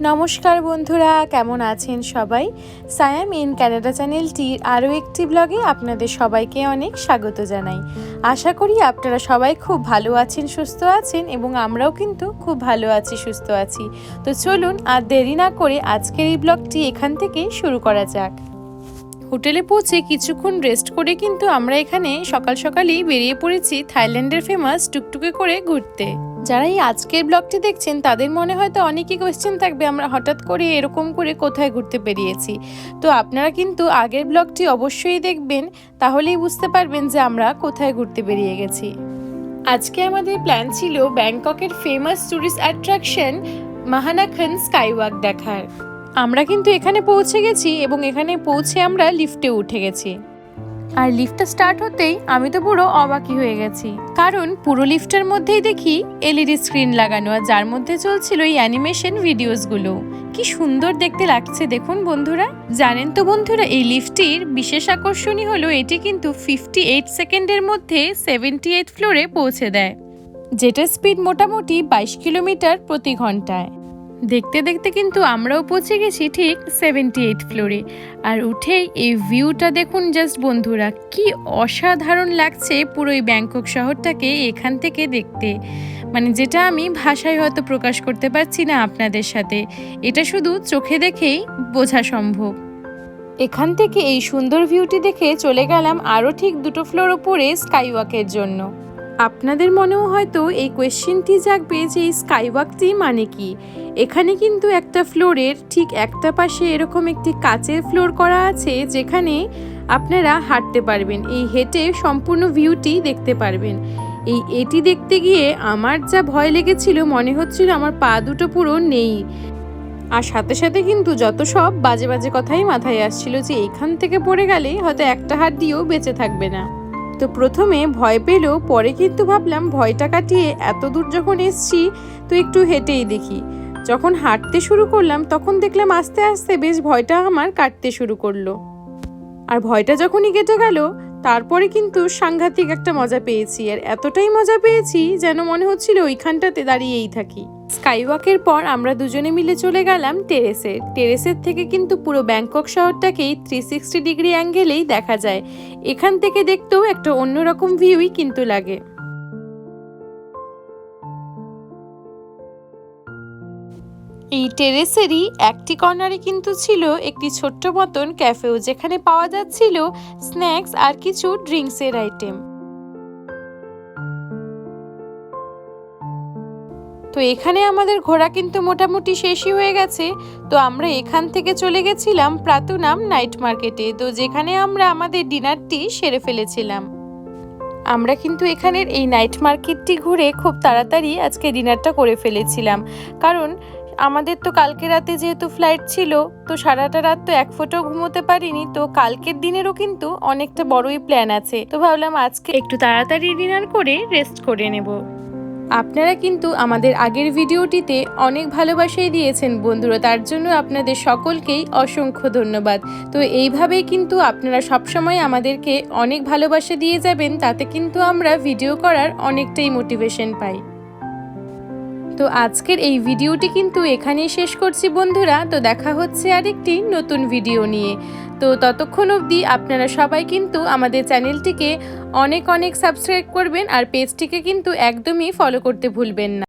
নমস্কার বন্ধুরা, কেমন আছেন সবাই? সায়াম ইন ক্যানাডা চ্যানেলটির আরও একটি ব্লগে আপনাদের সবাইকে অনেক স্বাগত জানাই। আশা করি আপনারা সবাই খুব ভালো আছেন, সুস্থ আছেন এবং আমরাও কিন্তু খুব ভালো আছি, সুস্থ আছি। তো চলুন আর দেরি না করে আজকের এই ব্লগটি এখান থেকে শুরু করা যাক। হোটেলে পৌঁছে কিছুক্ষণ রেস্ট করে কিন্তু আমরা এখানে সকাল সকালেই বেরিয়ে পড়েছি থাইল্যান্ডের ফেমাস টুকটুকে করে ঘুরতে। যারা এই আজকের ব্লগটি দেখছেন, তাদের মনে হয়তো অনেকই কোয়েশ্চেন থাকবে, আমরা হঠাৎ করে এরকম করে কোথায় ঘুরতে বেরিয়েছি। তো আপনারা কিন্তু আগের ব্লগটি অবশ্যই দেখবেন, তাহলেই বুঝতে পারবেন যে আমরা কোথায় ঘুরতে বেরিয়ে গেছি। আজকে আমাদের প্ল্যান ছিল ব্যাংককের famous tourist attraction Mahanakhon skywalk দেখার। আমরা কিন্তু এখানে পৌঁছে গেছি এবং এখানে পৌঁছে আমরা লিফটে উঠে গেছি। আর লিফটটা স্টার্ট হতেই আমি তো পুরো অবাকি হয়ে গেছি। কারণ পুরো লিফটের মধ্যেই দেখি এলইডি স্ক্রিন লাগানো আর যার মধ্যে চলছিল এই অ্যানিমেশন ভিডিওসগুলো কি সুন্দর দেখতে লাগছে দেখুন বন্ধুরা। জানেন তো বন্ধুরা, এই লিফটটির বিশেষ আকর্ষণই হলো এটি কিন্তু ফিফটি এইট সেকেন্ডের মধ্যে সেভেন্টি এইট ফ্লোরে পৌঁছে দেয়, যেটা স্পিড মোটামুটি বাইশ কিলোমিটার প্রতি ঘন্টায়। দেখতে দেখতে কিন্তু আমরাও পৌঁছে গেছি ঠিক সেভেন্টি এইট ফ্লোরে আর উঠেই এই ভিউটা দেখুন জাস্ট বন্ধুরা, কি অসাধারণ লাগছে পুরো এই ব্যাংকক শহরটাকে এখান থেকে দেখতে। মানে যেটা আমি ভাষায় হয়তো প্রকাশ করতে পারছি না আপনাদের সাথে, এটা শুধু চোখে দেখেই বোঝা সম্ভব। এখান থেকে এই সুন্দর ভিউটি দেখে চলে গেলাম আরও ঠিক দুটো ফ্লোর ওপরে স্কাইওয়াকের জন্য। আপনাদের মনেও হয়তো এই কোয়েশ্চেনটি জাগবে যে এই স্কাইওয়াকটি মানে কি? এখানে কিন্তু একটা ফ্লোরের ঠিক একটা পাশে এরকম একটি কাচের ফ্লোর করা আছে যেখানে আপনারা হাঁটতে পারবেন। এই হেঁটে সম্পূর্ণ ভিউটি দেখতে পারবেন। এই এটি দেখতে গিয়ে আমার যা ভয় লেগেছিল মনে হচ্ছিল আমার পা দুটো পুরো নেই। আর সাথে সাথে কিন্তু যত সব বাজে বাজে কথাই মাথায় আসছিল যে এখান থেকে পড়ে গেলে হয়তো একটা হাত দিয়েও বেঁচে থাকবে না। তো প্রথমে ভয় পেলেও পরে কিন্তু ভাবলাম ভয়টা কাটিয়ে এত দূর যখন এসছি, তো একটু হেঁটেই দেখি। যখন হাঁটতে শুরু করলাম, তখন দেখলাম আস্তে আস্তে বেশ ভয়টা আমার কাটতে শুরু করল। আর ভয়টা যখনই কেটে গেল, তারপরে কিন্তু সাংঘাতিক একটা মজা পেয়েছি। আর এতটাই মজা পেয়েছি যেন মনে হচ্ছিল ওইখানটাতে দাঁড়িয়েই থাকি। স্কাইওয়াকের পর আমরা দুজনে মিলে চলে গেলাম টেরেসে। টেরেসের থেকে কিন্তু পুরো ব্যাংকক শহরটাকেই থ্রি সিক্সটি ডিগ্রি অ্যাঙ্গেলেই দেখা যায়। এখান থেকে দেখতেও একটা অন্যরকম ভিউই কিন্তু লাগে। এই টেরেসেরই একটি কর্নারে কিন্তু ছিল একটি ছোট্ট মতন ক্যাফেও যেখানে পাওয়া যাচ্ছিল স্ন্যাক্স আর কিছু ড্রিঙ্কসের আইটেম তো এখানে আমাদের ঘোরা কিন্তু মোটামুটি শেষই হয়ে গেছে। তো আমরা এখান থেকে চলে গেছিলাম প্রাতুনাম নাইট মার্কেটে। তো যেখানে আমরা আমাদের ডিনারটি সেরে ফেলেছিলাম। আমরা কিন্তু এখানের এই নাইট মার্কেটটি ঘুরে খুব তাড়াতাড়ি আজকে ডিনারটা করে ফেলেছিলাম। কারণ আমাদের তো কালকে রাতে যেহেতু ফ্লাইট ছিল, তো সারাটা রাত তো এক ফোঁটাও ঘুমোতে পারিনি। তো কালকের দিনেরও কিন্তু অনেকটা বড়ই প্ল্যান আছে। তো ভাবলাম আজকে একটু তাড়াতাড়ি ডিনার করে রেস্ট করে নেব। আপনারা কিন্তু আমাদের আগের ভিডিওটিতে অনেক ভালোবাসাই দিয়েছেন বন্ধুরা, তার জন্য আপনাদের সকলকেই অসংখ্য ধন্যবাদ। তো এইভাবেই কিন্তু আপনারা সবসময় আমাদেরকে অনেক ভালোবাসা দিয়ে যাবেন, তাতে কিন্তু আমরা ভিডিও করার অনেকটাই মোটিভেশন পাই। তো আজকের এই ভিডিওটি কিন্তু এখানেই শেষ করছি বন্ধুরা। তো দেখা হচ্ছে আরেকটি নতুন ভিডিও নিয়ে। তো ততক্ষণ অবধি আপনারা সবাই কিন্তু আমাদের চ্যানেলটিকে অনেক অনেক সাবস্ক্রাইব করবেন আর পেজটিকে কিন্তু একদমই ফলো করতে ভুলবেন না।